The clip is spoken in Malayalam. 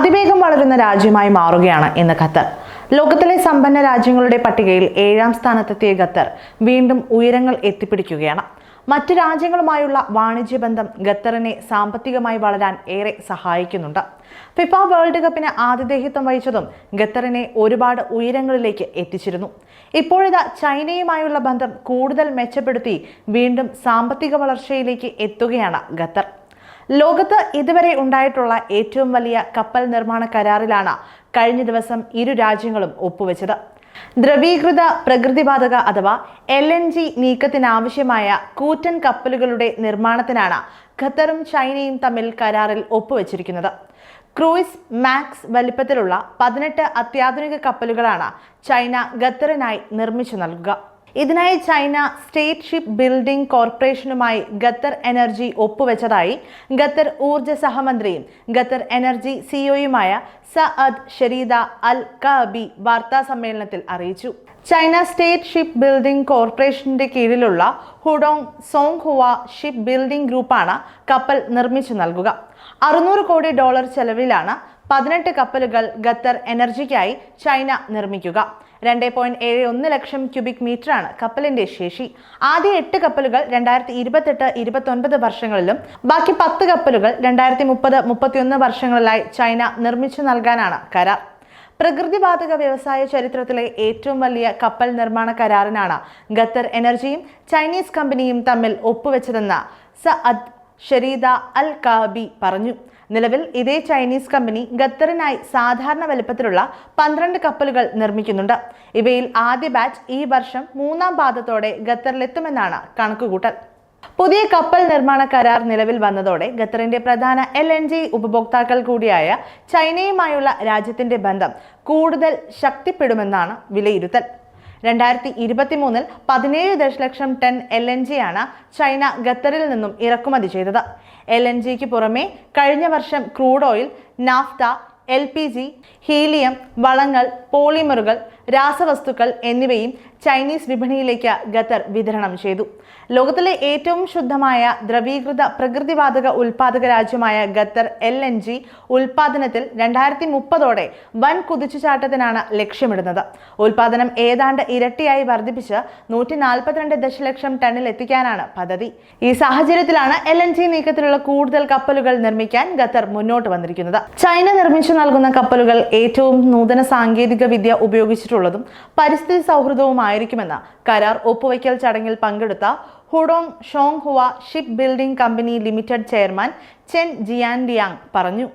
അതിവേഗം വളരുന്ന രാജ്യമായി മാറുകയാണ് ഇന്ന് ഖത്തർ. ലോകത്തിലെ സമ്പന്ന രാജ്യങ്ങളുടെ പട്ടികയിൽ ഏഴാം സ്ഥാനത്തെത്തിയ ഖത്തർ വീണ്ടും ഉയരങ്ങൾ എത്തിപ്പിടിക്കുകയാണ്. മറ്റു രാജ്യങ്ങളുമായുള്ള വാണിജ്യ ബന്ധം ഖത്തറിനെ സാമ്പത്തികമായി വളരാൻ ഏറെ സഹായിക്കുന്നുണ്ട്. ഫിഫ വേൾഡ് കപ്പിന് ആതിഥേയത്വം വഹിച്ചതും ഖത്തറിനെ ഒരുപാട് ഉയരങ്ങളിലേക്ക് എത്തിച്ചിരുന്നു. ഇപ്പോഴിതാ ചൈനയുമായുള്ള ബന്ധം കൂടുതൽ മെച്ചപ്പെടുത്തി വീണ്ടും സാമ്പത്തിക വളർച്ചയിലേക്ക് എത്തുകയാണ് ഖത്തർ. ലോകത്ത് ഇതുവരെ ഉണ്ടായിട്ടുള്ള ഏറ്റവും വലിയ കപ്പൽ നിർമ്മാണ കരാറിലാണ് കഴിഞ്ഞ ദിവസം ഇരു രാജ്യങ്ങളും ഒപ്പുവെച്ചത്. ദ്രവീകൃത പ്രകൃതിവാതക അഥവാ എൽ എൻ ജി നീക്കത്തിനാവശ്യമായ കൂറ്റൻ കപ്പലുകളുടെ നിർമ്മാണത്തിനാണ് ഖത്തറും ചൈനയും തമ്മിൽ കരാറിൽ ഒപ്പുവെച്ചിരിക്കുന്നത്. ക്രൂയിസ് മാക്സ് വലിപ്പത്തിലുള്ള പതിനെട്ട് അത്യാധുനിക കപ്പലുകളാണ് ചൈന ഖത്തറിനായി നിർമ്മിച്ചു നൽകുക. ഇതിനായി ചൈന സ്റ്റേറ്റ് ഷിപ്പ് ബിൽഡിംഗ് കോർപ്പറേഷനുമായി ഖത്തർ എനർജി ഒപ്പുവെച്ചതായി ഖത്തർ ഊർജ സഹമന്ത്രിയും ഖത്തർ എനർജി സിഇഒയുമായ സഅദ് ഷരീദ അൽ കബി വാർത്താ സമ്മേളനത്തിൽ അറിയിച്ചു. ചൈന സ്റ്റേറ്റ് ഷിപ്പ് ബിൽഡിംഗ് കോർപ്പറേഷന്റെ കീഴിലുള്ള Hudong Zhong Hua ship building ഗ്രൂപ്പാണ് കപ്പൽ നിർമ്മിച്ചു നൽകുക. അറുന്നൂറ് കോടി ഡോളർ ചെലവിലാണ് പതിനെട്ട് കപ്പലുകൾ ഖത്തർ എനർജിക്കായി ചൈന നിർമ്മിക്കുക. രണ്ട് പോയിന്റ് ഏഴ് ഒന്ന് ലക്ഷം ക്യൂബിക് മീറ്ററാണ് കപ്പലിന്റെ ശേഷി. ആദ്യ എട്ട് കപ്പലുകൾ രണ്ടായിരത്തി ഇരുപത്തെട്ട് ഇരുപത്തൊൻപത് വർഷങ്ങളിലും ബാക്കി പത്ത് കപ്പലുകൾ രണ്ടായിരത്തി മുപ്പത് മുപ്പത്തിയൊന്ന് വർഷങ്ങളിലായി ചൈന നിർമ്മിച്ചു നൽകാനാണ് കരാർ. പ്രകൃതിവാതക വ്യവസായ ചരിത്രത്തിലെ ഏറ്റവും വലിയ കപ്പൽ നിർമ്മാണ കരാറിനാണ് ഖത്തർ എനർജിയും ചൈനീസ് കമ്പനിയും തമ്മിൽ ഒപ്പുവെച്ചതെന്ന് സഅദ് ഷരീദ അൽ കാബി പറഞ്ഞു. നിലവിൽ ഇതേ ചൈനീസ് കമ്പനി ഖത്തറിനായി സാധാരണ വലുപ്പത്തിലുള്ള പന്ത്രണ്ട് കപ്പലുകൾ നിർമ്മിക്കുന്നുണ്ട്. ഇവയിൽ ആദ്യ ബാച്ച് ഈ വർഷം മൂന്നാം പാദത്തോടെ ഖത്തറിലെത്തുമെന്നാണ് കണക്കുകൂട്ടൽ. പുതിയ കപ്പൽ നിർമ്മാണ കരാർ നിലവിൽ വന്നതോടെ ഖത്തറിന്റെ പ്രധാന എൽ എൻ ജി ഉപഭോക്താക്കൾ കൂടിയായ ചൈനയുമായുള്ള രാജ്യത്തിന്റെ ബന്ധം കൂടുതൽ ശക്തിപ്പെടുമെന്നാണ് വിലയിരുത്തൽ. രണ്ടായിരത്തി ഇരുപത്തി മൂന്നിൽ പതിനേഴ് ദശലക്ഷം ton L N G China China ഖത്തറിൽ നിന്നും ഇറക്കുമതി ചെയ്തത്. എൽ എൻ ജിക്ക് പുറമെ കഴിഞ്ഞ വർഷം crude oil naphtha L P G helium വളങ്ങൾ പോളിമറുകൾ രാസവസ്തുക്കൾ എന്നിവയും ചൈനീസ് വിപണിയിലേക്ക് ഖത്തർ വിതരണം ചെയ്തു. ലോകത്തിലെ ഏറ്റവും ശുദ്ധമായ ദ്രവീകൃത പ്രകൃതിവാതക ഉൽപാദക രാജ്യമായ ഖത്തർ എൽ എൻ ജി ഉൽപാദനത്തിൽ രണ്ടായിരത്തി മുപ്പതോടെ വൻ കുതിച്ചുചാട്ടത്തിനാണ് ലക്ഷ്യമിടുന്നത്. ഉൽപാദനം ഏതാണ്ട് ഇരട്ടിയായി വർദ്ധിപ്പിച്ച് നൂറ്റി നാൽപ്പത്തിരണ്ട് ദശലക്ഷം ടണ്ണിൽ എത്തിക്കാനാണ് പദ്ധതി. ഈ സാഹചര്യത്തിലാണ് എൽ എൻ ജി നീക്കത്തിലുള്ള കൂടുതൽ കപ്പലുകൾ നിർമ്മിക്കാൻ ഖത്തർ മുന്നോട്ട് വന്നിരിക്കുന്നത്. ചൈന നിർമ്മിച്ചു നൽകുന്ന കപ്പലുകൾ ഏറ്റവും നൂതന സാങ്കേതിക വിദ്യ ഉപയോഗിച്ചിട്ടുള്ളതും പരിസ്ഥിതി സൗഹൃദവുമായിരിക്കുമെന്ന് കരാർ ഒപ്പുവയ്ക്കൽ ചടങ്ങിൽ പങ്കെടുത്ത Hudong Zhong Hua ship building company limited chairman Chen Jian Liang പറഞ്ഞു.